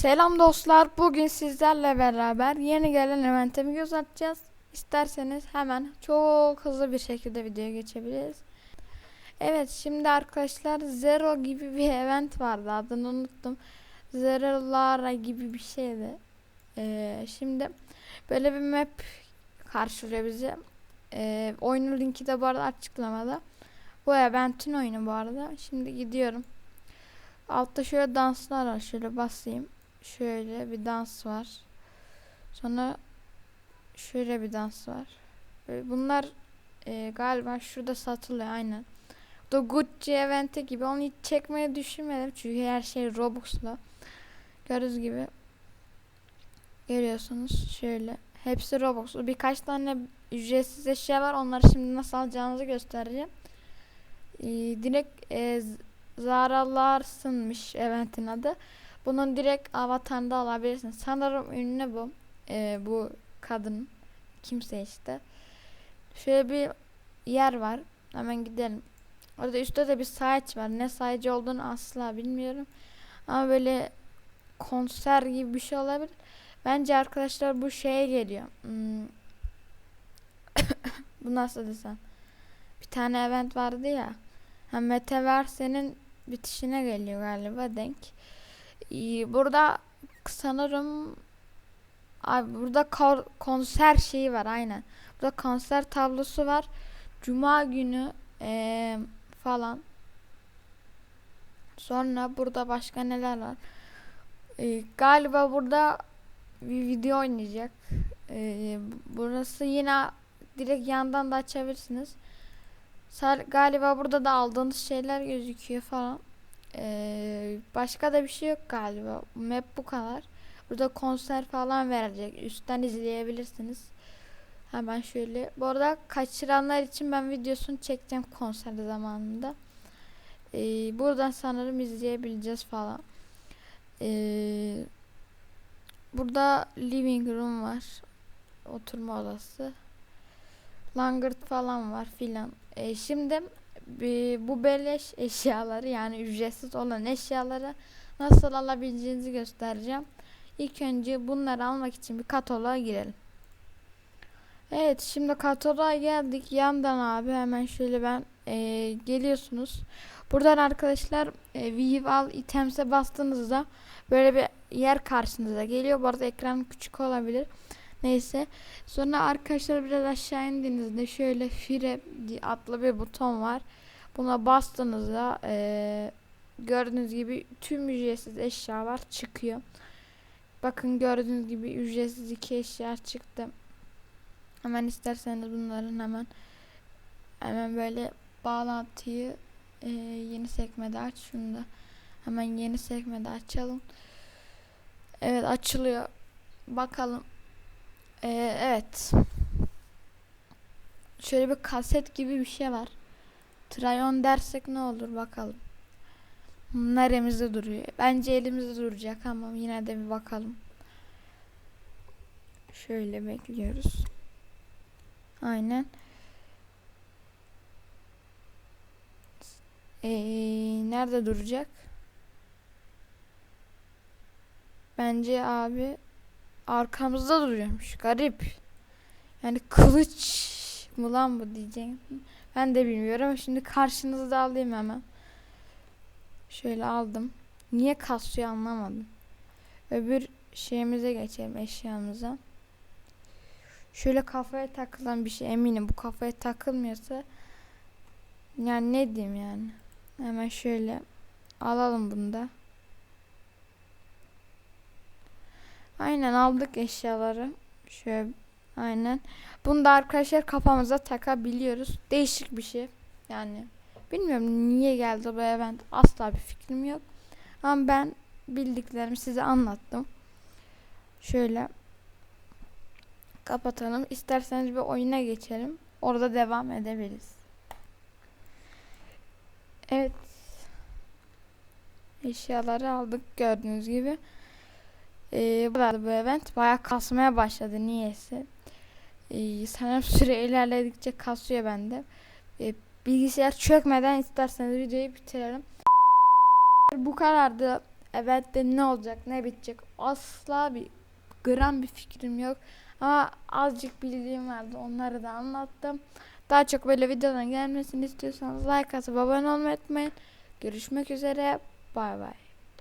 Selam dostlar. Bugün sizlerle beraber yeni gelen evente bir göz atacağız. İsterseniz hemen çok hızlı bir şekilde videoya geçebiliriz. Evet şimdi arkadaşlar Zero gibi bir event vardı. Adını unuttum. Zero Lara gibi bir şeydi. Ee, şimdi böyle bir map karşılıyor bizi. Ee, oyunun linki de bu arada açıklamada. Bu eventin oyunu bu arada. Şimdi gidiyorum. Altta şöyle danslar var. Şöyle basayım. Şöyle bir dans var. Sonra şöyle bir dans var. Bunlar e, galiba şurada satılıyor aynen. Bu da Gucci eventi gibi. Onu hiç çekmeyi düşünmedim. Çünkü her şey Robux'la. Gördüğünüz gibi. Görüyorsunuz şöyle. Hepsi Robux'lu. Birkaç tane ücretsiz eşya var. Onları şimdi nasıl alacağınızı göstereceğim. Ee, direkt e, Zara Larson'mış eventin adı. Bunun direkt avatarında alabilirsin. Sanırım ünlü bu. Ee, bu kadın. Kimse işte. Şöyle bir yer var. Hemen gidelim. Orada üstte de bir sayaç var. Ne sayacı olduğunu asla bilmiyorum. Ama böyle konser gibi bir şey olabilir. Bence arkadaşlar bu şeye geliyor. Hmm. bu nasıl desem. Bir tane event vardı ya. Ha, Metaverse'nin bitişine geliyor galiba denk. Ee, burada sanırım Abi burada konser şeyi var aynen. Burada konser tablosu var. Cuma günü eee, falan. Sonra burada başka neler var? Ee, galiba burada bir video oynayacak. Ee, burası yine direkt yandan da açabilirsiniz. Galiba burada da aldığınız şeyler gözüküyor falan. Ee, başka da bir şey yok galiba. Map bu kadar. Burada konser falan verecek. Üstten izleyebilirsiniz. Hemen şöyle. Bu arada kaçıranlar için ben videosunu çekeceğim konser zamanında. Ee, buradan sanırım izleyebileceğiz falan. Ee, burada living room var. Oturma odası. Langırt falan var filan. Ee, şimdi bu beleş eşyaları yani ücretsiz olan eşyaları nasıl alabileceğinizi göstereceğim. İlk önce bunları almak için bir kataloğa girelim. Evet şimdi kataloğa geldik. Yandan abi hemen şöyle ben eee, geliyorsunuz. Buradan arkadaşlar e, View All Items'e bastığınızda böyle bir yer karşınıza geliyor. Bu arada ekran küçük olabilir. Neyse. Sonra arkadaşlar biraz aşağı indiğinizde şöyle Fire adlı bir buton var. Buna bastığınızda eee, gördüğünüz gibi tüm ücretsiz eşyalar çıkıyor. Bakın gördüğünüz gibi ücretsiz iki eşya çıktı. Hemen isterseniz bunların hemen hemen böyle bağlantıyı eee, yeni sekmede aç şunu da hemen yeni sekmede açalım. Evet açılıyor. Bakalım. Eee, evet. Şöyle bir kaset gibi bir şey var. Trayon dersek ne olur bakalım. Neremizde duruyor? Bence elimizde duracak ama yine de bir bakalım. Şöyle bekliyoruz. Aynen. Ee, nerede duracak? Bence abi arkamızda duruyormuş. Garip. Yani kılıç mı lan bu diyeceğim. Ben de bilmiyorum ama şimdi karşınızda alayım hemen. Şöyle aldım. Niye kasıyor anlamadım. Öbür şeyimize geçelim eşyamıza. Şöyle kafaya takılan bir şey eminim. Bu kafaya takılmıyorsa yani ne diyeyim yani. Hemen şöyle alalım bunu da. Aynen aldık eşyaları. Şöyle aynen. Bunu da arkadaşlar kafamıza takabiliyoruz. Değişik bir şey. Yani bilmiyorum niye geldi bu event. Asla bir fikrim yok. Ama ben bildiklerimi size anlattım. Şöyle kapatalım. İsterseniz bir oyuna geçelim. Orada devam edebiliriz. Evet. Eşyaları aldık gördüğünüz gibi. Ee, bu bu event bayağı kasmaya başladı niyeyse. Ee, sanırım süre ilerledikçe kasıyor bende. Ee, bilgisayar çökmeden isterseniz videoyu bitirelim. Bu kadardı. eventte ne olacak ne bitecek asla bir gram bir fikrim yok. Ama azıcık bildiğim vardı onları da anlattım. Daha çok böyle videoların gelmesini istiyorsanız like atıp abone olmayı unutmayın. Görüşmek üzere. Bay bay.